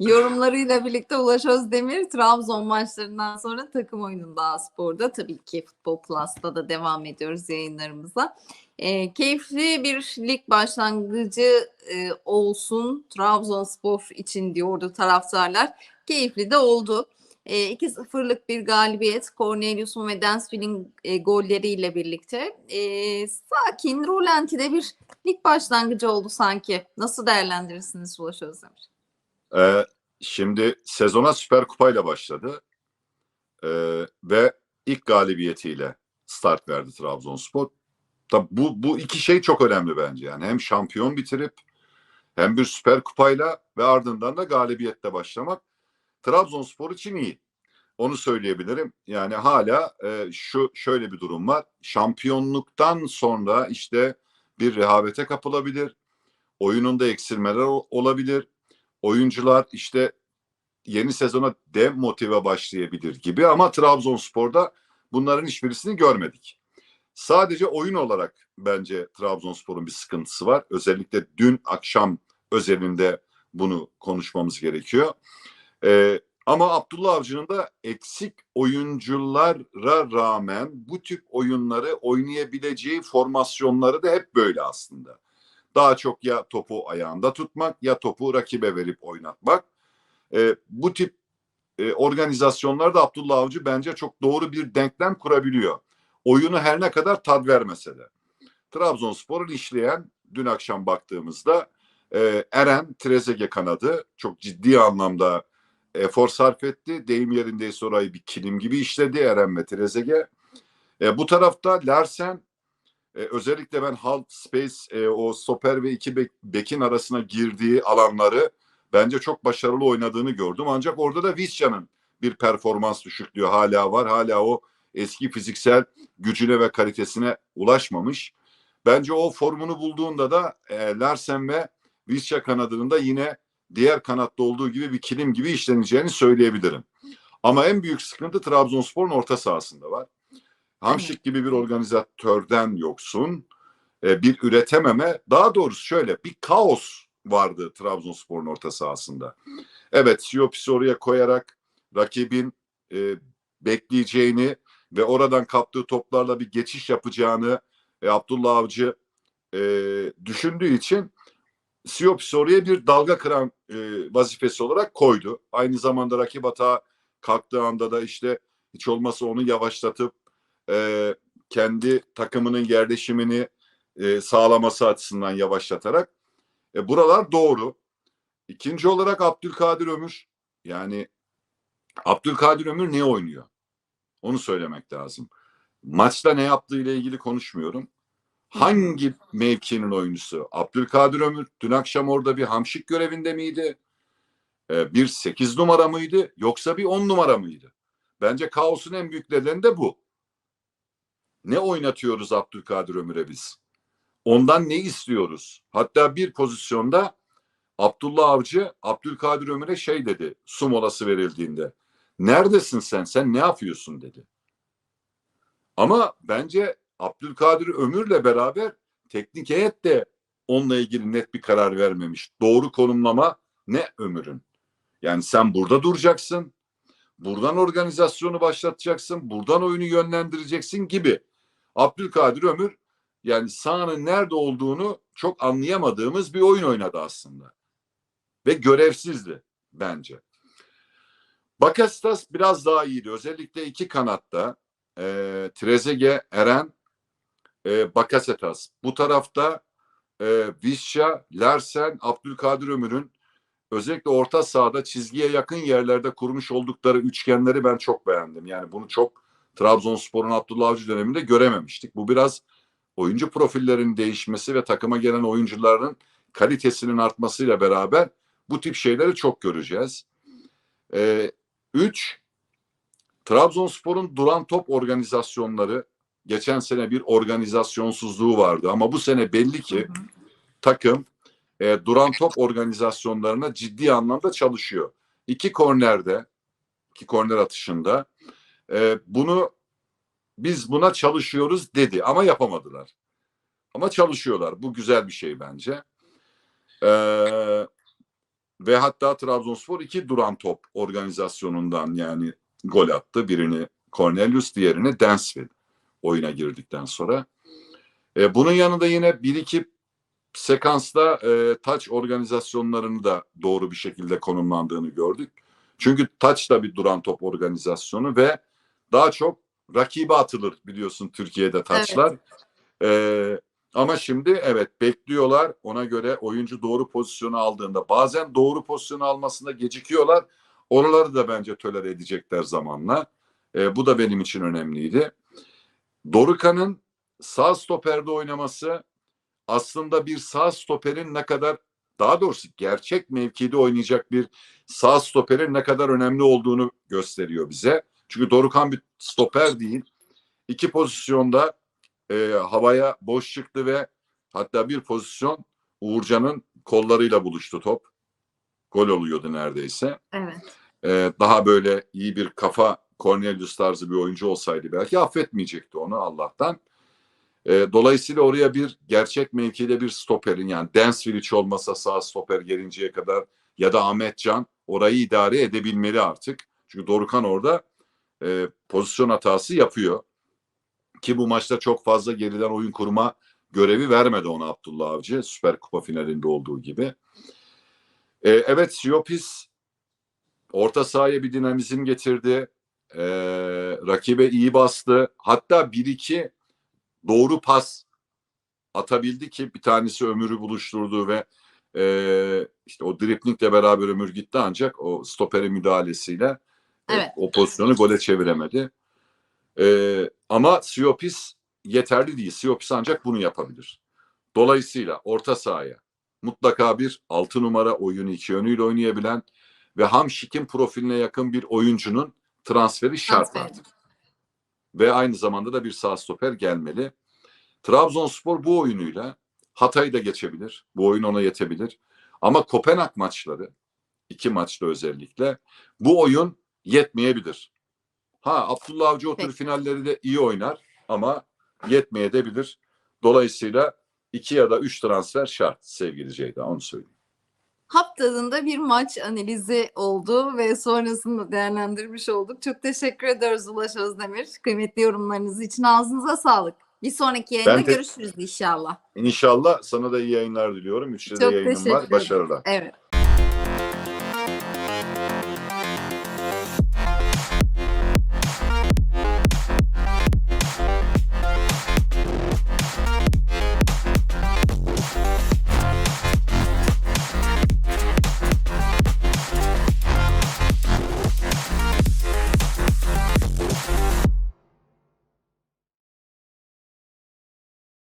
Yorumlarıyla birlikte Ulaş Özdemir Trabzon maçlarından sonra takım oyununda Aspor'da tabii ki Futbol Plus'ta da devam ediyoruz yayınlarımıza. E, keyifli bir lig başlangıcı e, olsun Trabzonspor için diyordu taraftarlar. Keyifli de oldu. E, 2-0'lık bir galibiyet Cornelius'un ve Dansville'in e, golleriyle birlikte. E, sakin, rolantide bir lig başlangıcı oldu sanki. Nasıl değerlendirirsiniz Ulaş Özdemir? Ee, şimdi sezona Süper Kupa ile başladı Ee, ve ilk galibiyetiyle start verdi Trabzonspor. Tabii bu, bu iki şey çok önemli bence. Yani hem şampiyon bitirip hem bir Süper Kupayla ve ardından da galibiyette başlamak Trabzonspor için iyi. Onu söyleyebilirim. Yani hala e, şu şöyle bir durum var. Şampiyonluktan sonra işte bir rehavete kapılabilir. Oyununda eksilmeler ol- olabilir. Oyuncular işte yeni sezona demotive başlayabilir gibi ama Trabzonspor'da bunların hiçbirisini görmedik. Sadece oyun olarak bence Trabzonspor'un bir sıkıntısı var. Özellikle dün akşam özelinde bunu konuşmamız gerekiyor. Ee, ama Abdullah Avcı'nın da eksik oyunculara rağmen bu tip oyunları oynayabileceği formasyonları da hep böyle aslında. Daha çok ya topu ayağında tutmak ya topu rakibe verip oynatmak. Ee, bu tip e, organizasyonlarda Abdullah Avcı bence çok doğru bir denklem kurabiliyor. Oyunu her ne kadar tad vermese de. Trabzonspor'un işleyen dün akşam baktığımızda e, Eren Trezege kanadı çok ciddi anlamda efor sarf etti. Deyim yerindeyse orayı bir kilim gibi işledi Eren ve Trezege. E, bu tarafta Larsen e, özellikle ben Halt Space e, o stoper ve iki bek, bekin arasına girdiği alanları bence çok başarılı oynadığını gördüm. Ancak orada da Visca'nın bir performans düşüklüğü hala var. Hala o eski fiziksel gücüne ve kalitesine ulaşmamış. Bence o formunu bulduğunda da e, Larsen ve Visca kanadının da yine diğer kanatta olduğu gibi bir kilim gibi işleneceğini söyleyebilirim. Ama en büyük sıkıntı Trabzonspor'un orta sahasında var. Hamşik gibi bir organizatörden yoksun, e, bir üretememe, daha doğrusu şöyle bir kaos vardı Trabzonspor'un orta sahasında. Evet, Siopis'i oraya koyarak rakibin e, bekleyeceğini ve oradan kaptığı toplarla bir geçiş yapacağını e, Abdullah Avcı e, düşündüğü için Siopis oraya bir dalga kıran e, vazifesi olarak koydu. Aynı zamanda rakip hata kalktığı anda da işte hiç olmazsa onu yavaşlatıp e, kendi takımının yerleşimini e, sağlaması açısından yavaşlatarak e, buralar doğru. İkinci olarak Abdülkadir Ömür yani Abdülkadir Ömür ne oynuyor? Onu söylemek lazım. Maçta ne yaptığı ile ilgili konuşmuyorum. Hangi mevkinin oyuncusu? Abdülkadir Ömür dün akşam orada bir hamşik görevinde miydi? Ee, bir 8 numara mıydı? Yoksa bir 10 numara mıydı? Bence kaosun en büyük nedeni de bu. Ne oynatıyoruz Abdülkadir Ömür'e biz? Ondan ne istiyoruz? Hatta bir pozisyonda Abdullah Avcı Abdülkadir Ömür'e şey dedi su molası verildiğinde. Neredesin sen? Sen ne yapıyorsun dedi. Ama bence Abdülkadir Ömür'le beraber teknik heyet de onunla ilgili net bir karar vermemiş. Doğru konumlama ne Ömür'ün? Yani sen burada duracaksın. Buradan organizasyonu başlatacaksın. Buradan oyunu yönlendireceksin gibi. Abdülkadir Ömür yani sahanın nerede olduğunu çok anlayamadığımız bir oyun oynadı aslında. Ve görevsizdi bence. Bakasitas biraz daha iyiydi. Özellikle iki kanatta e, Trezege, Eren, e, Bakasetas. Bu tarafta e, Visca, Larsen, Abdülkadir Ömür'ün özellikle orta sahada çizgiye yakın yerlerde kurmuş oldukları üçgenleri ben çok beğendim. Yani bunu çok Trabzonspor'un Abdullah Avcı döneminde görememiştik. Bu biraz oyuncu profillerinin değişmesi ve takıma gelen oyuncuların kalitesinin artmasıyla beraber bu tip şeyleri çok göreceğiz. Ee, üç, Trabzonspor'un duran top organizasyonları geçen sene bir organizasyonsuzluğu vardı ama bu sene belli ki Hı hı. takım e, duran top organizasyonlarına ciddi anlamda çalışıyor. İki kornerde, iki korner atışında e, bunu biz buna çalışıyoruz dedi ama yapamadılar. Ama çalışıyorlar. Bu güzel bir şey bence. Ee, ve hatta Trabzonspor iki duran top organizasyonundan yani gol attı. Birini Cornelius, diğerini Dansville oyuna girdikten sonra. E, bunun yanında yine bir iki sekansta e, taç organizasyonlarını da doğru bir şekilde konumlandığını gördük. Çünkü taç da bir duran top organizasyonu ve daha çok rakibe atılır biliyorsun Türkiye'de taçlar. E, ama şimdi evet bekliyorlar ona göre oyuncu doğru pozisyonu aldığında bazen doğru pozisyonu almasında gecikiyorlar. Oraları da bence tolere edecekler zamanla. E, bu da benim için önemliydi. Dorukhan'ın sağ stoperde oynaması aslında bir sağ stoperin ne kadar daha doğrusu gerçek mevkide oynayacak bir sağ stoperin ne kadar önemli olduğunu gösteriyor bize. Çünkü Dorukhan bir stoper değil. İki pozisyonda e, havaya boş çıktı ve hatta bir pozisyon Uğurcan'ın kollarıyla buluştu top. Gol oluyordu neredeyse. Evet. Ee, daha böyle iyi bir kafa Cornelius tarzı bir oyuncu olsaydı belki affetmeyecekti onu Allah'tan. Ee, dolayısıyla oraya bir gerçek mevkide bir stoperin yani Dansville hiç olmasa sağ stoper gelinceye kadar ya da Ahmet Can orayı idare edebilmeli artık. Çünkü Dorukhan orada e, pozisyon hatası yapıyor. Ki bu maçta çok fazla geriden oyun kurma görevi vermedi ona Abdullah Avcı. Süper Kupa finalinde olduğu gibi. Ee, evet Siopis orta sahaya bir dinamizm getirdi. Ee, rakibe iyi bastı. Hatta 1-2 doğru pas atabildi ki bir tanesi Ömür'ü buluşturdu ve e, işte o driplingle beraber Ömür gitti ancak o stopere müdahalesiyle e, Evet. o pozisyonu gole çeviremedi. Ee, ama Siopis yeterli değil. Siopis ancak bunu yapabilir. Dolayısıyla orta sahaya mutlaka bir altı numara oyunu iki yönüyle oynayabilen ve Hamşik'in profiline yakın bir oyuncunun transferi şart Transferi. artık. Ve aynı zamanda da bir sağ stoper gelmeli. Trabzonspor bu oyunuyla Hatay'ı da geçebilir. Bu oyun ona yetebilir. Ama Kopenhag maçları, iki maçta özellikle bu oyun yetmeyebilir. Ha Abdullah Avcı o tür finalleri de iyi oynar ama yetmeyebilir. Dolayısıyla iki ya da üç transfer şart sevgili Ceyda onu söyleyeyim. Haftanın da bir maç analizi oldu ve sonrasını değerlendirmiş olduk. Çok teşekkür ederiz Ulaş Özdemir. Kıymetli yorumlarınız için ağzınıza sağlık. Bir sonraki yayında görüşürüz inşallah. İnşallah sana da iyi yayınlar diliyorum. Üçte de yayınım var. Başarılar. Evet.